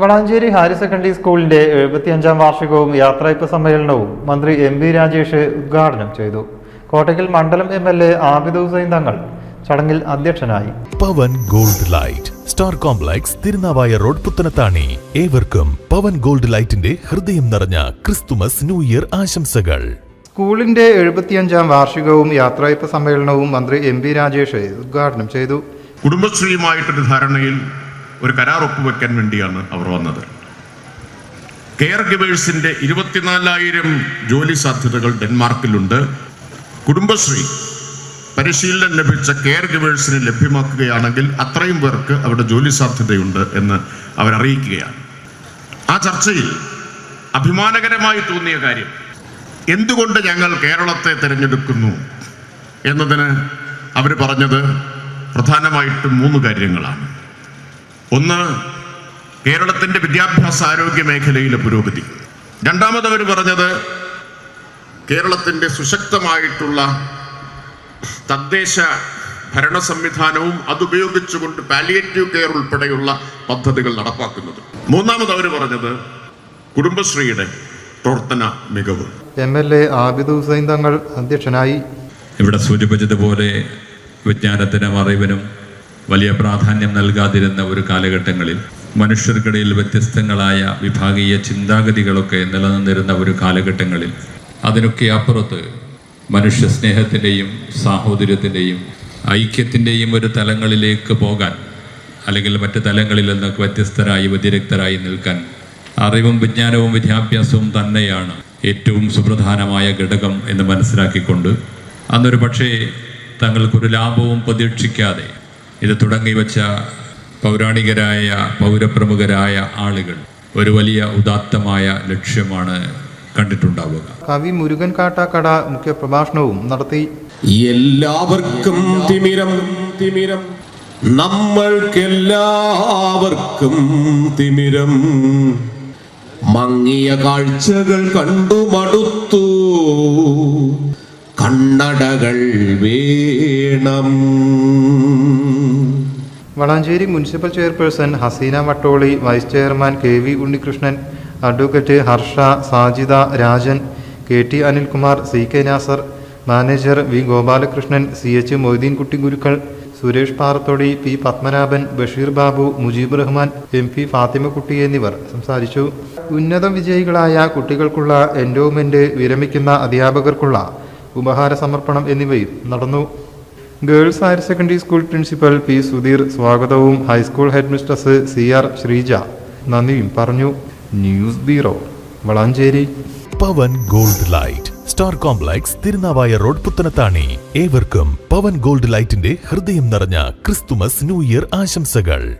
Valanchery higher secondary സ്കൂളിന്റെ എഴുപത്തിയഞ്ചാം വാർഷികവും യാത്രയപ്പ് സമ്മേളനവും മന്ത്രി എം വി രാജേഷ് ഉദ്ഘാടനം ചെയ്തു. കോട്ടയ്ക്കൽ മണ്ഡലം M L A Abid Hussain Thangal ചടങ്ങിൽ അധ്യക്ഷനായി. Pavan gold light star complex Tirunavaya road Puthanathani. ഏവർക്കും പവൻ ഗോൾഡ് ലൈറ്റിന്റെ ഹൃദയം നിറഞ്ഞ ക്രിസ്തുമസ് ന്യൂ ഇയർ ആശംസകൾ. സ്കൂളിന്റെ എഴുപത്തിയഞ്ചാം വാർഷികവും യാത്രയപ്പ് സമ്മേളനവും മന്ത്രി എം വി രാജേഷ് ഉദ്ഘാടനം ചെയ്തു. കുടുംബശ്രീയുമായിട്ടൊരു ധാരണയിൽ ഒരു കരാർ ഒപ്പുവെക്കാൻ വേണ്ടിയാണ് അവർ വന്നത്. കെയർ ഗിവേഴ്സിന്റെ ഇരുപത്തിനാലായിരം ജോലി സാധ്യതകൾ ഡെൻമാർക്കിലുണ്ട്. കുടുംബശ്രീ പരിശീലനം ലഭിച്ച കെയർ ഗിവേഴ്സിന് ലഭ്യമാക്കുകയാണെങ്കിൽ അത്രയും പേർക്ക് അവിടെ ജോലി സാധ്യതയുണ്ട് എന്ന് അവരറിയിക്കുകയാണ്. ആ ചർച്ചയിൽ അഭിമാനകരമായി തോന്നിയ കാര്യം എന്തുകൊണ്ട് ഞങ്ങൾ കേരളത്തെ തിരഞ്ഞെടുക്കുന്നു എന്നതിന് അവർ പറഞ്ഞത് പ്രധാനമായിട്ടും മൂന്ന് കാര്യങ്ങളാണ്. ഒന്ന് കേരളത്തിന്റെ വിദ്യാഭ്യാസ ആരോഗ്യ മേഖലയിലെ പുരോഗതി. രണ്ടാമത് അവർ പറഞ്ഞത് കേരളത്തിന്റെ സുശക്തമായിട്ടുള്ള തദ്ദേശ ഭരണ സംവിധാനവും അതുപയോഗിച്ചുകൊണ്ട് പാലിയേറ്റീവ് കെയർ ഉൾപ്പെടെയുള്ള പദ്ധതികൾ നടപ്പാക്കുന്നത്. മൂന്നാമത് അവർ പറഞ്ഞത് കുടുംബശ്രീയുടെ പ്രവർത്തന മികവ്. M L A Abid Hussain Thangal അധ്യക്ഷനായി. ഇവിടെ സൂചിപ്പിച്ചതുപോലെ വിജ്ഞാനത്തിനും അറിവിനും വലിയ പ്രാധാന്യം നൽകാതിരുന്ന ഒരു കാലഘട്ടങ്ങളിൽ മനുഷ്യർക്കിടയിൽ വ്യത്യസ്തങ്ങളായ വിഭാഗീയ ചിന്താഗതികളൊക്കെ നിലനിന്നിരുന്ന ഒരു കാലഘട്ടങ്ങളിൽ അതിനൊക്കെ അപ്പുറത്ത് മനുഷ്യ സ്നേഹത്തിന്റെയും സാഹോദര്യത്തിന്റെയും ഐക്യത്തിന്റെയും ഒരു തലങ്ങളിലേക്ക് പോകാൻ അല്ലെങ്കിൽ മറ്റ് തലങ്ങളിൽ നിന്നൊക്കെ വ്യത്യസ്തരായി വ്യതിരക്തരായി നിൽക്കാൻ അറിവും വിജ്ഞാനവും വിദ്യാഭ്യാസവും തന്നെയാണ് ഏറ്റവും സുപ്രധാനമായ ഘടകം എന്ന് മനസ്സിലാക്കിക്കൊണ്ട് അന്നൊരു പക്ഷേ തങ്ങൾക്കൊരു ലാഭവും പ്രതീക്ഷിക്കാതെ ഇത് തുടങ്ങി വെച്ച പൗരാണികരായ പൗരപ്രമുഖരായ ആളുകൾ ഒരു വലിയ ഉദാത്തമായ ലക്ഷ്യമാണ് കണ്ടിട്ടുണ്ടാവുക. കവി മുരുകൻ കാട്ടാക്കട മുഖ്യ പ്രഭാഷണവും നടത്തി. എല്ലാവർക്കും തിമിരം തിമിരം. നമ്മൾക്കെല്ലാവർക്കും തിമിരം. മങ്ങിയ കാഴ്ചകൾ കണ്ടു മടുത്തു. കണ്ണടകൾ വേണം. Valanchery municipal chairperson Haseena Vattoli vice chairman K V Unnikrishnan advocate Harsha Sajida Rajan K T Anilkumar C K Nasar manager V Gopalakrishnan C H Moideenkutty Gurukkal Suresh Parathodi P Padmanabhan Basheer Babu Mujeeb Rahman M P Fathimakutty എന്നിവർ സംസാരിച്ചു. ഉന്നത വിജയികളായ കുട്ടികൾക്കുള്ള endowment വിരമിക്കുന്ന അധ്യാപകർക്കുള്ള ഉപഹാര സമർപ്പണം എന്നിവയും നടന്നു. Girls higher secondary school principal P Sudheer സ്വാഗതവും high school headmistress C R Sreeja. നന്ദിയും പറഞ്ഞു. News bureau Valanchery. Pavan gold light. Star complex Tirunavaya road Puthanathani. ഏവർക്കും പവൻ ഗോൾഡ് ലൈറ്റിന്റെ ഹൃദയം നിറഞ്ഞ ക്രിസ്തുമസ് ന്യൂ ഇയർ ആശംസകൾ.